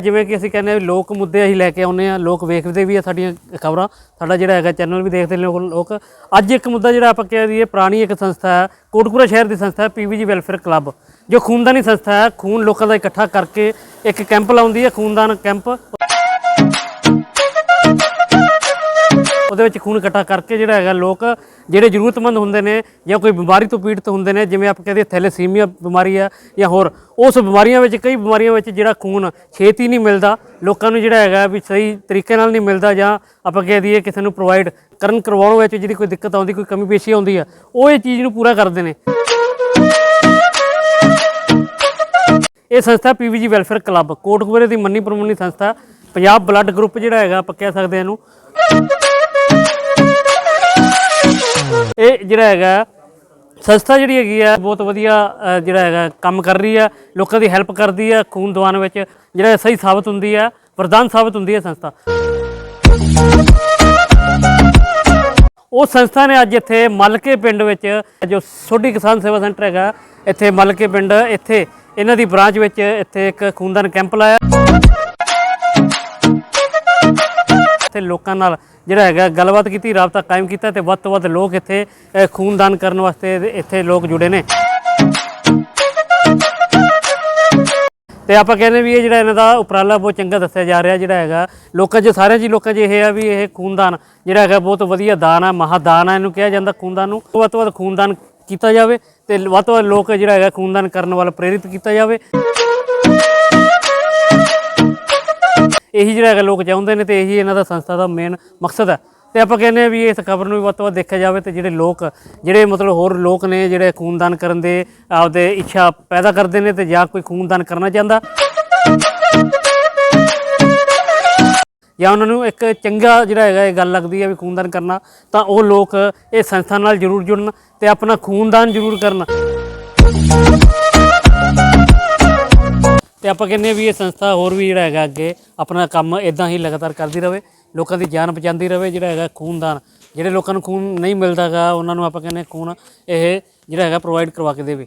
ਜਿਵੇਂ ਕਿ ਅਸੀਂ ਕਹਿੰਦੇ ਆ ਵੀ ਲੋਕ ਮੁੱਦੇ ਅਸੀਂ ਲੈ ਕੇ ਆਉਂਦੇ ਆ ਲੋਕ ਵੇਖਦੇ ਵੀ ਆ ਸਾਡੀਆਂ ਖਬਰਾਂ, ਸਾਡਾ ਜਿਹੜਾ ਹੈਗਾ ਚੈਨਲ ਵੀ ਦੇਖਦੇ ਨੇ ਲੋਕ ਲੋਕ। ਅੱਜ ਇੱਕ ਮੁੱਦਾ ਜਿਹੜਾ ਆਪਾਂ ਕਹਿ ਦਈਏ, ਪੁਰਾਣੀ ਇੱਕ ਸੰਸਥਾ ਹੈ, ਕੋਟਕਪੂਰਾ ਸ਼ਹਿਰ ਦੀ ਸੰਸਥਾ ਹੈ ਪੀਵੀਜੀ ਵੈਲਫੇਅਰ ਕਲੱਬ, ਜੋ ਖੂਨਦਾਨੀ ਸੰਸਥਾ ਹੈ, ਖੂਨ ਲੋਕਾਂ ਦਾ ਇਕੱਠਾ ਕਰਕੇ ਇੱਕ ਕੈਂਪ ਲਾਉਂਦੀ ਹੈ, ਖੂਨਦਾਨ ਕੈਂਪ ਉਹਦੇ ਵਿੱਚ ਖੂਨ ਇਕੱਠਾ ਕਰਕੇ ਜਿਹੜਾ ਹੈਗਾ ਲੋਕ ਜਿਹੜੇ ਜ਼ਰੂਰਤਮੰਦ ਹੁੰਦੇ ਨੇ ਜਾਂ ਕੋਈ ਬਿਮਾਰੀ ਤੋਂ ਪੀੜਤ ਹੁੰਦੇ ਨੇ, ਜਿਵੇਂ ਆਪਾਂ ਕਹਿੰਦੇ ਥੈਲੇਸੀਮੀਆ ਬਿਮਾਰੀ ਆ ਜਾਂ ਹੋਰ, ਉਸ ਬਿਮਾਰੀਆਂ ਵਿੱਚ, ਕਈ ਬਿਮਾਰੀਆਂ ਵਿੱਚ ਜਿਹੜਾ ਖੂਨ ਛੇਤੀ ਨਹੀਂ ਮਿਲਦਾ, ਲੋਕਾਂ ਨੂੰ ਜਿਹੜਾ ਹੈਗਾ ਵੀ ਸਹੀ ਤਰੀਕੇ ਨਾਲ ਨਹੀਂ ਮਿਲਦਾ ਜਾਂ ਆਪਾਂ ਕਹਿ ਦਈਏ ਕਿਸੇ ਨੂੰ ਪ੍ਰੋਵਾਈਡ ਕਰਨ ਕਰਵਾਉਣ ਵਿੱਚ ਜਿਹੜੀ ਕੋਈ ਦਿੱਕਤ ਆਉਂਦੀ, ਕੋਈ ਕਮੀ ਪੇਸ਼ੀ ਆਉਂਦੀ ਆ, ਉਹ ਇਹ ਚੀਜ਼ ਨੂੰ ਪੂਰਾ ਕਰਦੇ ਨੇ। ਇਹ ਸੰਸਥਾ ਪੀਵੀਜੀ ਵੈਲਫੇਅਰ ਕਲੱਬ, ਕੋਟਕਪੂਰੇ ਦੀ ਮੰਨੀ ਪ੍ਰਮੰਨੀ ਸੰਸਥਾ, ਪੰਜਾਬ ਬਲੱਡ ਗਰੁੱਪ ਜਿਹੜਾ ਹੈਗਾ ਆਪਾਂ ਕਹਿ ਸਕਦੇ ਹਾਂ ਇਹਨੂੰ। ਜਿਹੜਾ ਹੈਗਾ, ਸੰਸਥਾ ਜਿਹੜੀ ਹੈਗੀ ਆ, ਬਹੁਤ ਵਧੀਆ ਜਿਹੜਾ ਹੈਗਾ, ਕੰਮ ਕਰ ਰਹੀ ਆ, ਲੋਕਾਂ ਦੀ ਹੈਲਪ ਕਰਦੀ ਆ, ਖੂਨ ਦਵਾਨ ਵਿੱਚ, ਜਿਹੜਾ ਸਹੀ ਸਾਬਤ ਹੁੰਦੀ ਆ, ਵਰਦਾਨ ਸਾਬਤ ਹੁੰਦੀ ਹੈ ਸੰਸਥਾ। ਉਹ ਸੰਸਥਾ ਨੇ ਅੱਜ ਇੱਥੇ ਮਲਕੇ ਪਿੰਡ ਵਿੱਚ, ਜੋ ਸੋਢੀ ਕਿਸਾਨ ਸੇਵਾ ਸੈਂਟਰ ਹੈਗਾ, ਇੱਥੇ ਮਲਕੇ ਪਿੰਡ, ਇੱਥੇ ਇਹਨਾਂ ਦੀ ਬ੍ਰਾਂਚ ਵਿੱਚ ਇੱਥੇ ਇੱਕ ਖੂਨਦਾਨ ਕੈਂਪ ਲਾਇਆ। ਇੱਥੇ ਲੋਕਾਂ ਨਾਲ ਜਿਹੜਾ ਹੈਗਾ ਗੱਲਬਾਤ ਕੀਤੀ, ਰਾਬਤਾ ਕਾਇਮ ਕੀਤਾ ਤੇ ਵੱਧ ਤੋਂ ਵੱਧ ਲੋਕ ਇੱਥੇ ਖੂਨਦਾਨ ਕਰਨ ਵਾਸਤੇ ਇੱਥੇ ਲੋਕ ਜੁੜੇ ਨੇ। ਤੇ ਆਪਾਂ ਕਹਿੰਦੇ ਵੀ ਇਹ ਜਿਹੜਾ ਇਹਨਾਂ ਦਾ ਉਪਰਾਲਾ ਬਹੁਤ ਚੰਗਾ ਦੱਸਿਆ ਜਾ ਰਿਹਾ ਜਿਹੜਾ ਹੈਗਾ, ਲੋਕਾਂ 'ਚ ਸਾਰਿਆਂ 'ਚ ਹੀ ਲੋਕਾਂ 'ਚ ਇਹ ਆ ਵੀ ਇਹ ਖੂਨਦਾਨ ਜਿਹੜਾ ਹੈਗਾ ਬਹੁਤ ਵਧੀਆ ਦਾਨ ਆ, ਮਹਾਦਾਨ ਆ ਇਹਨੂੰ ਕਿਹਾ ਜਾਂਦਾ ਖੂਨਦਾਨ ਨੂੰ। ਵੱਧ ਤੋਂ ਵੱਧ ਖੂਨਦਾਨ ਕੀਤਾ ਜਾਵੇ ਤੇ ਵੱਧ ਤੋਂ ਵੱਧ ਲੋਕ ਜਿਹੜਾ ਹੈਗਾ ਖੂਨਦਾਨ ਕਰਨ ਵੱਲ ਪ੍ਰੇਰਿਤ ਕੀਤਾ ਜਾਵੇ। ਇਹੀ ਜਿਹੜਾ ਹੈਗਾ ਲੋਕ ਚਾਹੁੰਦੇ ਨੇ ਤੇ ਇਹੀ ਇਹਨਾਂ ਦਾ ਸੰਸਥਾ ਦਾ ਮੇਨ ਮਕਸਦ ਹੈ। ਤੇ ਆਪਾਂ ਕਹਿੰਦੇ ਆ ਵੀ ਇਸ ਖਬਰ ਨੂੰ ਵੀ ਵੱਧ ਤੋਂ ਵੱਧ ਦੇਖਿਆ ਜਾਵੇ ਤੇ ਜਿਹੜੇ ਲੋਕ, ਜਿਹੜੇ ਮਤਲਬ ਹੋਰ ਲੋਕ ਨੇ ਜਿਹੜੇ ਖੂਨਦਾਨ ਕਰਨ ਦੇ ਆਪਦੇ ਇੱਛਾ ਪੈਦਾ ਕਰਦੇ ਨੇ ਤੇ ਜਾਂ ਕੋਈ ਖੂਨਦਾਨ ਕਰਨਾ ਚਾਹੁੰਦਾ। ਜਾਂ ਉਹਨਾਂ ਨੂੰ ਇੱਕ ਚੰਗਾ ਜਿਹੜਾ ਹੈਗਾ ਇਹ ਗੱਲ ਲੱਗਦੀ ਹੈ ਵੀ ਖੂਨਦਾਨ ਕਰਨਾ, ਤਾਂ ਉਹ ਲੋਕ ਇਹ ਸੰਸਥਾ ਨਾਲ ਜ਼ਰੂਰ ਜੁੜਨ ਤੇ ਆਪਣਾ ਖੂਨਦਾਨ ਜ਼ਰੂਰ ਕਰਨ। ਤੇ ਆਪਾਂ ਕਹਿੰਦੇ ਹਾਂ ਵੀ ਇਹ ਸੰਸਥਾ ਹੋਰ ਵੀ ਜਿਹੜਾ ਹੈਗਾ ਅੱਗੇ ਆਪਣਾ ਕੰਮ ਇਦਾਂ ਹੀ ਲਗਾਤਾਰ ਕਰਦੀ ਰਹੇ ਲੋਕਾਂ ਦੀ ਜਾਨ ਬਚਾਉਂਦੀ ਰਹੇ ਜਿਹੜਾ ਹੈਗਾ ਖੂਨਦਾਨ। ਜਿਹੜੇ ਲੋਕਾਂ ਨੂੰ ਖੂਨ ਨਹੀਂ ਮਿਲਦਾਗਾ, ਉਹਨਾਂ ਨੂੰ ਆਪਾਂ ਕਹਿੰਦੇ ਖੂਨ ਇਹ ਜਿਹੜਾ ਹੈਗਾ ਪ੍ਰੋਵਾਈਡ ਕਰਵਾ ਕੇ ਦੇਵੇ।